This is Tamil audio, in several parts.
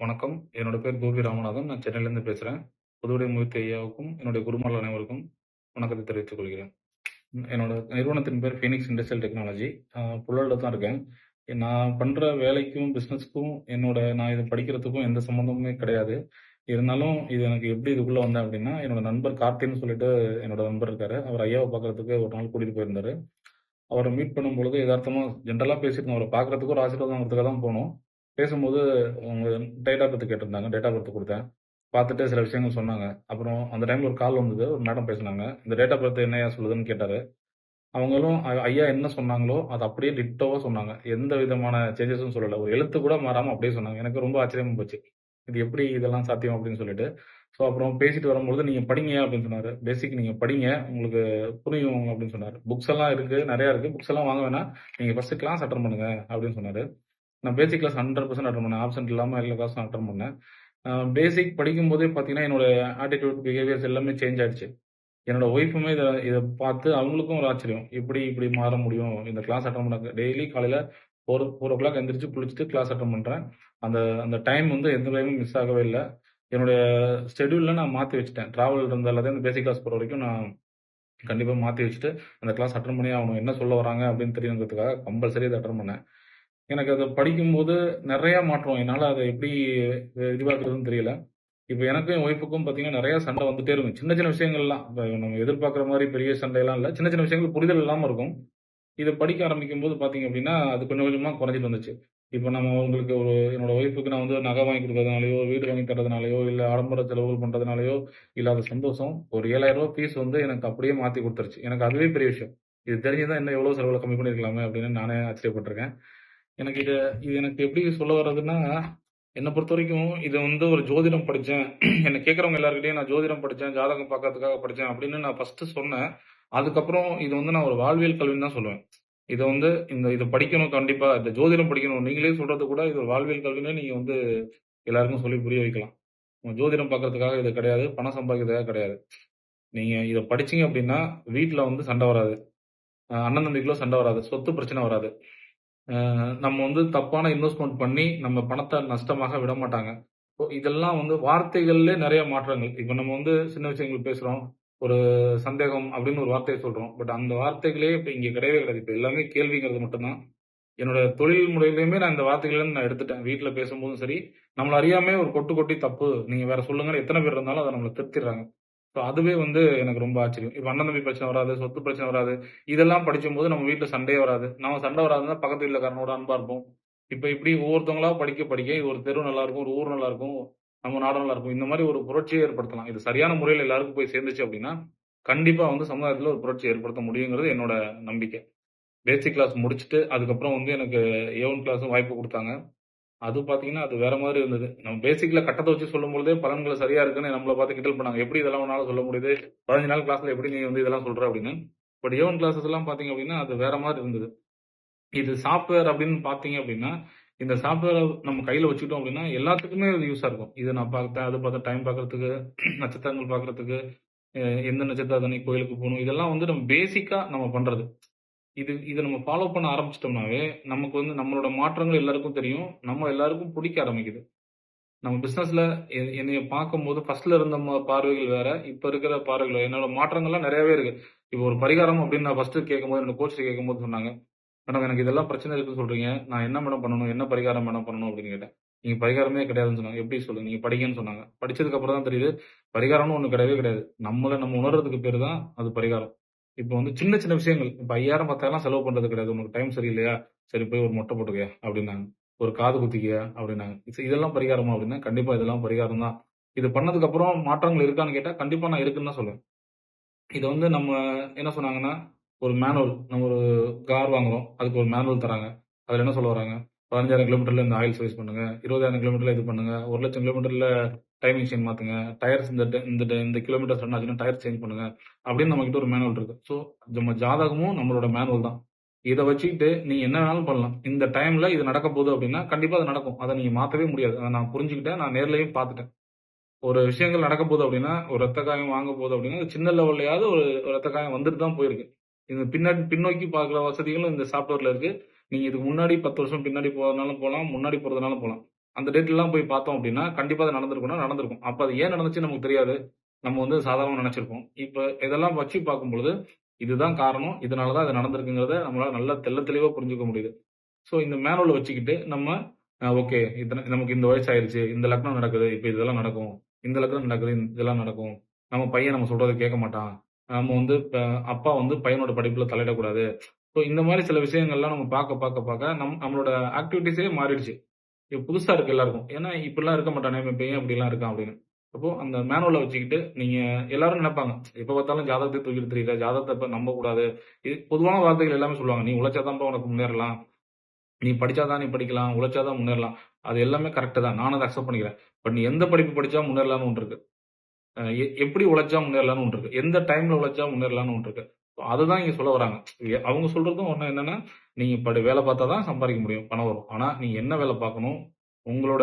வணக்கம். என்னோட பேர் கோபி ராமநாதன். நான் சென்னையிலேருந்து பேசுகிறேன் புதுவடை மூர்த்தி ஐயாவுக்கும், என்னுடைய குருமார்கள் அனைவருக்கும் வணக்கத்தை தெரிவித்துக் கொள்கிறேன். என்னோட நிறுவனத்தின் பேர் ஃபீனிக்ஸ் இண்டஸ்ட்ரியல் டெக்னாலஜி. அ தான் இருக்கேன். நான் பண்ணுற வேலைக்கும், பிஸ்னஸ்க்கும் என்னோட நான் இதை படிக்கிறதுக்கும் எந்த சம்மந்தமுமே கிடையாது. இருந்தாலும் இது எனக்கு எப்படி இதுக்குள்ளே வந்தேன் அப்படின்னா, என்னோட நண்பர் கார்த்தின்னு சொல்லிட்டு என்னோட நண்பர் இருக்காரு. அவர் ஐயாவை பார்க்கறதுக்கு ஒரு நாள் கூட்டிகிட்டு போயிருந்தாரு. அவரை மீட் பண்ணும்பொழுது எதார்த்தமா ஜென்ரலாக பேசியிருந்தோம். அவரை பார்க்கறதுக்கு ஒரு ஆசீர்வாதம் தான் போனோம். பேசும்போது அவங்க டேட்டா ஆஃப் பர்த் கேட்டிருந்தாங்க. டேட் ஆஃப் பர்த் கொடுத்தேன் பார்த்துட்டு சில விஷயங்கள் சொன்னாங்க. அப்புறம் அந்த டைம்ல ஒரு கால் வந்தது. ஒரு மேடம் பேசுனாங்க. இந்த டேட்டா ஆஃப் பர்த் என்னய்யா சொல்லுதுன்னு கேட்டாரு. அவங்களும் ஐயா என்ன சொன்னாங்களோ, அதை அப்படியே டிட்டோவா சொன்னாங்க. எந்த விதமான சேஞ்சஸும் சொல்லலை ஒரு எழுத்து கூட மாறாம அப்படியே சொன்னாங்க. எனக்கு ரொம்ப ஆச்சரியமா போச்சு. இது எப்படி இதெல்லாம் சாத்தியம் அப்படின்னு சொல்லிட்டு. ஸோ அப்புறம் பேசிட்டு வரும்பொழுது, "நீங்க படிங்க அப்படின்னு சொன்னாரு. பேசிக் நீங்க படிங்க. உங்களுக்கு புரியும் அப்படின்னு சொன்னாரு. புக்ஸ் எல்லாம் இருக்கு. நிறையா இருக்கு. புக்ஸ் எல்லாம் வாங்க வேணாம். நீங்க ஃபர்ஸ்ட் கிளாஸ் அட்டன் பண்ணுங்க அப்படின்னு சொன்னாரு. நான் basic class hundred percent attend பண்ணேன். ஆப்சென்ட் இல்லாம எல்லா கிளாஸும் அட்டன் பண்ணேன். பேசிக் பேசிக் படிக்கும்போதே பார்த்தீங்கன்னா, என்னோட ஆட்டிட்யூட், பிஹேவியர்ஸ் எல்லாமே சேஞ்ச் ஆயிடுச்சு. என்னோட ஒய்ஃபுமே இதை இதை பார்த்து அவங்களுக்கும் ஒரு ஆச்சரியம். எப்படி இப்படி மாற முடியும்? இந்த கிளாஸ் அட்டன் பண்ண டெய்லி காலையில 4 4:00 எந்திரிச்சு குளிச்சுட்டு கிளாஸ் அட்டன் பண்ணுறேன் அந்த அந்த டைம் வந்து எந்த டைமும் மிஸ் ஆகவே இல்லை என்னுடைய ஸ்டெடியூலில் நான் மாற்றி வச்சுட்டேன். ட்ராவல் இருந்த எல்லாத்தையும் அந்த பேசிக் கிளாஸ் போகிற வரைக்கும் நான் கண்டிப்பாக மாற்றி வச்சுட்டு, அந்த கிளாஸ் அட்டன் பண்ணியே அவங்க என்ன சொல்ல வராங்க அப்படின்னு தெரியுங்கிறதுக்காக கம்பல்சரி இதை அட்டன் பண்ணேன். எனக்கு அத படிக்கும்போது நெறைய மாற்றம். என்னால அத எப்படி விரிவாக்குறதுன்னு தெரியல. இப்ப எனக்கும் என் ஒய்ஃப்க்கும் பார்த்தீங்கன்னா, நெறைய சண்டை வந்துட்டே இருக்கும். சின்ன சின்ன விஷயங்கள்லாம். இப்ப நம்ம எதிர்பார்க்குற மாரி பெரிய சண்டைலாம் இல்ல. சின்ன சின்ன விஷயங்கள் புரிதல் இல்லாம இருக்கும். இத படிக்க ஆரம்பிக்கும்போது பார்த்தீங்க அப்படின்னா, அது கொஞ்சம் கொஞ்சமா குறைஞ்சிட்டு வந்துச்சு. இப்ப நம்ம அவங்களுக்கு ஒரு என்னோட ஒய்ஃப்க்கு நான் வந்து நகை வாங்கி குடுக்கறதுனாலயோ, வீடு வாங்கி தர்றதுனாலயோ, இல்ல ஆடம்பர செலவுகள் பண்றதுனாலயோ இல்லாத சந்தோஷம், ஒரு ரூ. 7000 ஃபீஸ் வந்து எனக்கு அப்படியே மாத்தி குடுத்துருச்சு. எனக்கு அதுவே பெரிய விஷயம். இது தெரிஞ்சிருந்தா இன்னும் எவ்வளோ செலவில் கம்மி பண்ணியிருக்கலாமே அப்படின்னு நானே ஆச்சரியப்பட்டுருக்கேன். எனக்கு இது இது எனக்கு எப்படி சொல்ல வர்றதுன்னா, என்னை பொறுத்த வரைக்கும் இதை வந்து ஒரு ஜோதிடம் படித்தேன் என்னை கேட்குறவங்க எல்லார்கிட்டயும் நான் ஜோதிடம் படித்தேன் ஜாதகம் பார்க்கறதுக்காக படித்தேன் அப்படின்னு நான் ஃபர்ஸ்ட் சொன்னேன். அதுக்கப்புறம் இது வந்து நான் ஒரு வாழ்வியல் கல்வின்னு தான் சொல்லுவேன். இதை வந்து இந்த இதை படிக்கணும் கண்டிப்பா. இந்த ஜோதிடம் படிக்கணும். நீங்களே சொல்றது கூட இது ஒரு வாழ்வியல் கல்வின்னு நீங்க வந்து எல்லாருக்கும் சொல்லி புரிய வைக்கலாம். ஜோதிடம் பார்க்கறதுக்காக இது கிடையாது. பணம் சம்பாதிக்கிறதுக்காக கிடையாது. நீங்க இதை படிச்சீங்க அப்படின்னா, வீட்டில் வந்து சண்டை வராது. அண்ணன் தம்பிக்குள்ள சண்டை வராது. சொத்து பிரச்சனை வராது. நம்ம வந்து தப்பான இன்வெஸ்ட்மெண்ட் பண்ணி நம்ம பணத்தை நஷ்டமாக விட மாட்டாங்க. இப்போ இதெல்லாம் வந்து வார்த்தைகள்லே நிறைய மாற்றங்கள். இப்போ நம்ம வந்து சின்ன விஷயங்கள் பேசுகிறோம் ஒரு சந்தேகம் அப்படின்னு ஒரு வார்த்தையை சொல்கிறோம் பட் அந்த வார்த்தைகளே இப்போ இங்கே கிடையவே கிடையாது. இப்போ எல்லாமே கேள்விங்கிறது மட்டும்தான் என்னோட தொழில் முறையிலையுமே நான் இந்த வார்த்தைகள்லேருந்து நான் எடுத்துட்டேன். வீட்டில் பேசும்போதும் சரி, நம்மளை அறியாமே ஒரு கொட்டு கொட்டி தப்பு. நீங்கள் வேற சொல்லுங்கன்னு எத்தனை பேர் இருந்தாலும் அதை நம்மளை திருத்திடுறாங்க. ஸோ அதுவே வந்து எனக்கு ரொம்ப ஆச்சரியம். இப்போ அண்ணன் தம்பி பிரச்சனை வராது, சொத்து பிரச்சனை வராது. இதெல்லாம் படிக்கும்போது நம்ம வீட்டில் சண்டையே வராது. நம்ம சண்டை வராதுன்னா பக்கத்து வீட்லக்காரனோட அன்பாக இருப்போம். இப்போ இப்படி ஒவ்வொருத்தவங்களா படிக்க படிக்க ஒரு தெரு நல்லா இருக்கும், ஒரு ஊர் நல்லா இருக்கும், நம்ம நாடு நல்லா இருக்கும். இந்த மாதிரி ஒரு புரட்சியை ஏற்படுத்தலாம். இது சரியான முறையில் எல்லாருக்கும் போய் சேர்ந்துச்சு அப்படின்னா, கண்டிப்பாக வந்து சமுதாயத்தில் ஒரு புரட்சி ஏற்படுத்த முடியுங்கிறது என்னோட நம்பிக்கை. பேசிக் கிளாஸ் முடிச்சுட்டு, அதுக்கப்புறம் வந்து எனக்கு ஏவன் கிளாஸும் வாய்ப்பு கொடுத்தாங்க அது பார்த்தீங்கன்னா, அது வேற மாதிரி இருந்தது. நம்ம பேசிக்ல கட்டத்தை வச்சு சொல்லும்பொழுதே பலன்கள் சரியா இருக்குன்னு நம்மள பார்த்து கிட்டல் பண்ணாங்க. எப்படி இதெல்லாம் உன்னால சொல்ல முடியுது? 15 நாள் கிளாஸ்ல எப்படி நீ வந்து இதெல்லாம் சொல்ற அப்படின்னு. பட் ஏவன் கிளாஸஸ் எல்லாம் பார்த்தீங்க அப்படின்னா, அது வேற மாதிரி இருந்தது. இது சாஃப்ட்வேர் அப்படின்னு பார்த்தீங்க அப்படின்னா, இந்த சாஃப்ட்வேரை நம்ம கையில வச்சுக்கிட்டோம் அப்படின்னா, எல்லாத்துக்குமே இது யூஸா இருக்கும். இதை நான் பார்த்தேன், அது பார்த்தேன், டைம் பாக்குறதுக்கு நட்சத்திரங்கள் பார்க்கறதுக்கு, எந்த நட்சத்திரம் அன்னைக்கு கோயிலுக்கு போகணும் இதெல்லாம் வந்து நம்ம பேசிக்கா நம்ம பண்றது. இது இதை நம்ம ஃபாலோ பண்ண ஆரம்பிச்சிட்டோம்னாவே நமக்கு வந்து நம்மளோட மாற்றங்கள் எல்லாருக்கும் தெரியும். நம்ம எல்லாருக்கும் பிடிக்க ஆரம்பிக்குது. நம்ம பிசினஸ்ல என்னைய பார்க்கும்போது ஃபர்ஸ்ட்ல இருந்த ம பார்வைகள் வேற, இப்ப இருக்கிற பார்வைகள் என்னோட மாற்றங்கள்லாம் நிறையவே இருக்கு. இப்போ ஒரு பரிகாரம் அப்படின்னு நான் ஃபர்ஸ்ட் கேட்கும்போது, என்னோட கோச்ட்ட கேட்கும்போது சொன்னாங்க. மேடம் எனக்கு இதெல்லாம் பிரச்சனை இருக்குன்னு சொல்றீங்க. நான் என்ன மேடம் பண்ணணும்? என்ன பரிகாரம் மேடம் பண்ணணும்? அப்படின்னு கேட்டேன். நீங்க பரிகாரமே கிடையாதுன்னு சொன்னாங்க. எப்படி சொல்லுங்க? நீங்க படிங்கன்னு சொன்னாங்க. படிச்சதுக்கு அப்புறம் தான் தெரியுது, பரிகாரம்னு ஒண்ணு கிடையவே கிடையாது. நம்மள நம்ம உணர்றதுக்கு பேர் தான் அது பரிகாரம். இப்போ வந்து சின்ன சின்ன விஷயங்கள். இப்ப 5000 10,000 செலவு பண்றது கிடையாது. உனக்கு டைம் சரியில்லையா? சரி போய் ஒரு மொட்டை போட்டுக்கயா அப்படின்னாங்க. ஒரு காது குத்திக்கயா அப்படின்னாங்க. இதெல்லாம் பரிகாரமா அப்படின்னா, கண்டிப்பா இதெல்லாம் பரிகாரம் தான். இது பண்ணதுக்கு அப்புறம் மாற்றங்கள் இருக்கான்னு கேட்டா, கண்டிப்பா நான் இருக்குன்னு தான் சொல்லுவேன். இதை வந்து நம்ம என்ன சொன்னாங்கன்னா, ஒரு மேனுவல் நம்ம ஒரு கார் வாங்குறோம். அதுக்கு ஒரு மேனுவல் தராங்க. அதுல என்ன சொல்ல வராங்க? 15,000 கிலோமீட்டர்ல இந்த ஆயில் சர்வீஸ் பண்ணுங்க. 20,000 கிலோமீட்டர்ல இது பண்ணுங்க. 1,00,000 கிலோமீட்டர்ல டைமிங் செயின் மாத்துங்க. டயர்ஸ் இந்த ட இந்த ட இந்த கிலோமீட்டர் ரன் ஆச்சுன்னா டயர் சேஞ்ச் பண்ணுங்க. அப்படின்னு நம்மகிட்ட ஒரு மேனுவல் இருக்கு. ஸோ நம்ம ஜாதகமும் நம்மளோட மேனுவல் தான். இதை வச்சுக்கிட்டு நீ என்ன வேணாலும் பண்ணலாம். இந்த டைம்ல இது நடக்க போகுது அப்படின்னா, கண்டிப்பா அது நடக்கும். அதை நீங்க மாத்தவே முடியாது. அதை நான் புரிஞ்சுக்கிட்டேன். நான் நேர்லயும் பார்த்துட்டேன். ஒரு விஷயங்கள் நடக்க போகுது அப்படின்னா, ஒரு ரத்த காயம் வாங்க போகுது அப்படின்னா, சின்ன லெவல்லையாவது ஒரு ஒரு ரத்த காயம் வந்துட்டு தான் போயிருக்கு. இது பின்னாடி பின்னோக்கி பார்க்குற வசதிகளும் இந்த சாஃப்ட்வேர்ல இருக்கு. நீங்க இதுக்கு முன்னாடி 10 வருஷம் பின்னாடி போறதுனாலும் போகலாம் முன்னாடி போறதுனாலும் போகலாம் அந்த டேட்லாம் போய் பார்த்தோம் அப்படின்னா கண்டிப்பா அது நடந்திருக்கும்னா நடந்திருக்கும். அப்ப அது ஏன் நடந்துச்சு நமக்கு தெரியாது. நம்ம வந்து சாதாரணமாக நினைச்சிருப்போம். இப்போ இதெல்லாம் வச்சு பார்க்கும்பொழுது இதுதான் காரணம். இதனாலதான் அது நடந்திருக்குங்கிறத நம்மளால நல்லா தெல்ல தெளிவா புரிஞ்சுக்க முடியுது. ஸோ இந்த மேனுவல் வச்சுக்கிட்டு நம்ம ஓகே. இத்தனை நமக்கு இந்த வயசு ஆயிடுச்சு இந்த லக்னம் நடக்குது. இப்போ இதெல்லாம் நடக்கும். இந்த லக்னம் நடக்குது. இதெல்லாம் நடக்கும். நம்ம பையன் நம்ம சொல்றதை கேட்க மாட்டான். நம்ம வந்து அப்பா வந்து பையனோட படிப்புல தலையிடக்கூடாது. ஸோ இந்த மாதிரி சில விஷயங்கள்லாம் நம்ம பார்க்க பார்க்க பார்க்க நம் நம்மளோட ஆக்டிவிட்டிஸே மாறிடுச்சு. இப்போ புதுசாக இருக்கு எல்லாருக்கும். ஏன்னா இப்படிலாம் இருக்க மாட்டானே இவன் பையன் இப்படிலாம் இருக்கான் அப்படின்னு. அப்போ அந்த மேனுவலை வச்சுக்கிட்டு நீங்க எல்லாரும் நினைப்பாங்க எப்ப பார்த்தாலும் ஜாதகத்தை தூக்கிட்டு தெரியல ஜாதகத்தை இப்ப நம்ப கூடாது இது பொதுவான வார்த்தைகள் எல்லாமே சொல்லுவாங்க நீ உழைச்சாதான் உனக்கு முன்னேறலாம். நீ படிச்சாதான் நீ படிக்கலாம் உழைச்சாதான் முன்னேறலாம். அது எல்லாமே கரெக்டு தான். நானும் அதை அக்செப்ட் பண்ணிக்கிறேன். பட் நீ எந்த படிப்பு படிச்சா முன்னேறலாம்னு ஒன்று இருக்கு. எ- எப்படி உழைச்சா முன்னேறலாம்னு ஒன்று இருக்கு. எந்த டைம்ல உழைச்சா முன்னேறலாம்னு ஒன்று இருக்கு. அதுதான் இங்க சொல்ல வராங்க. அவங்க சொல்றதும் ஒண்ணு என்னன்னா நீங்க படி வேலை பார்த்தா தான் சம்பாதிக்க முடியும் பணம் வரும். ஆனா நீங்கள் என்ன வேலை பார்க்கணும்? உங்களோட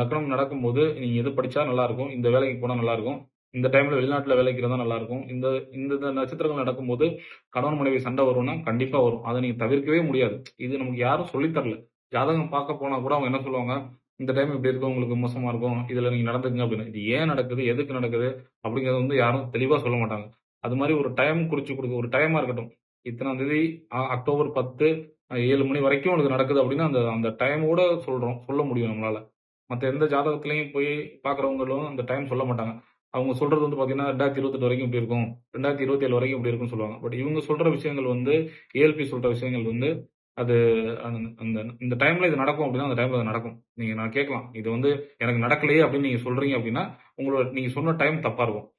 லக்னம் நடக்கும்போது நீங்க எது படிச்சா நல்லா இருக்கும் இந்த வேலைக்கு போனா நல்லா இருக்கும் இந்த டைம்ல வெளிநாட்டுல வேலைக்கு இருந்தா நல்லா இருக்கும் இந்த இந்த இந்த நட்சத்திரங்கள் நடக்கும்போது கணவன் மனைவி சண்டை வரும்னா கண்டிப்பா வரும். அதை நீங்க தவிர்க்கவே முடியாது. இது நமக்கு யாரும் சொல்லித் தரல. ஜாதகம் பார்க்க போனா கூட அவங்க என்ன சொல்லுவாங்க? இந்த டைம் இப்படி இருக்கும் உங்களுக்கு மோசமா இருக்கும் இதுல நீங்க நடந்துக்குங்க அப்படின்னு. இது ஏன் நடக்குது? எதுக்கு நடக்குது? அப்படிங்கறது வந்து யாரும் தெளிவா சொல்ல மாட்டாங்க. அது மாதிரி ஒரு டைம் குறிச்சு கொடுக்க ஒரு டைமா இருக்கட்டும். இத்தனாம் தேதி அக்டோபர் பத்து ஏழு மணி வரைக்கும் உனக்கு நடக்குது அப்படின்னா அந்த அந்த டைமோட சொல்றோம். சொல்ல முடியும் நம்மளால. மற்ற எந்த ஜாதகத்திலையும் போய் பாக்குறவங்களும் அந்த டைம் சொல்ல மாட்டாங்க. அவங்க சொல்றது வந்து பாத்தீங்கன்னா ரெண்டாயிரத்தி இருபத்தெட்டு வரைக்கும் இப்படி இருக்கும். ரெண்டாயிரத்தி இருபத்தி ஏழு வரைக்கும் இப்படி இருக்கும்னு சொல்லுவாங்க. பட் இவங்க சொல்ற விஷயங்கள் வந்து ஏஎல்பி சொல்ற விஷயங்கள் வந்து அது அந்த அந்த- இந்த டைம்ல இது நடக்கும் அப்படின்னா அந்த டைம்ல அது நடக்கும். நீங்க நான் கேட்கலாம். இது வந்து எனக்கு நடக்கலையே அப்படின்னு நீங்க சொல்றீங்க அப்படின்னா உங்களோட நீங்க சொன்ன டைம் தப்பா இருக்கும்.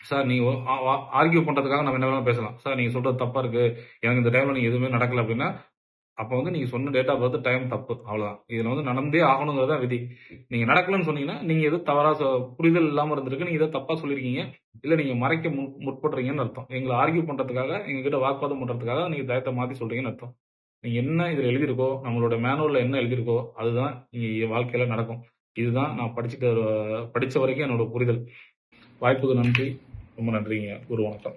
சார் நீங்க ஆர்கியூ பண்றதுக்காக நம்ம என்ன வேணாலும் பேசலாம். சார் நீங்க சொல்றது தப்பா இருக்கு. எனக்கு இந்த டைம்ல நீங்க எதுவுமே நடக்கல அப்படின்னா அப்போ வந்து நீங்க சொன்ன டேட்டா பார்த்து டைம் தப்பு. அவ்வளவுதான். இதுல வந்து நடந்தே ஆகணுங்கிறத விதி. நீங்க நடக்கலன்னு சொன்னீங்கன்னா நீங்க எது தவறா சொ- புரிதல் இல்லாம இருந்திருக்கு நீங்க எதோ தப்பா சொல்லிருக்கீங்க இல்ல நீங்க மறைக்க முற்படுறீங்கன்னு அர்த்தம். எங்களை ஆர்கியூ பண்றதுக்காக எங்க கிட்ட வாக்குவாதம் பண்றதுக்காக நீங்க தயத்தை மாத்தி சொல்றீங்கன்னு அர்த்தம். நீங்க என்ன இதுல எழுதியிருக்கோ நம்மளோட மேனுவல்ல என்ன எழுதியிருக்கோ அதுதான் நீங்கள் வாழ்க்கையில நடக்கும். இதுதான் நான் படிச்சுட்டு படிச்ச வரைக்கும் என்னோட புரிதல். வாய்ப்புக்கு நன்றி. ரொம்ப நன்றிங்க குரு வணக்கம்.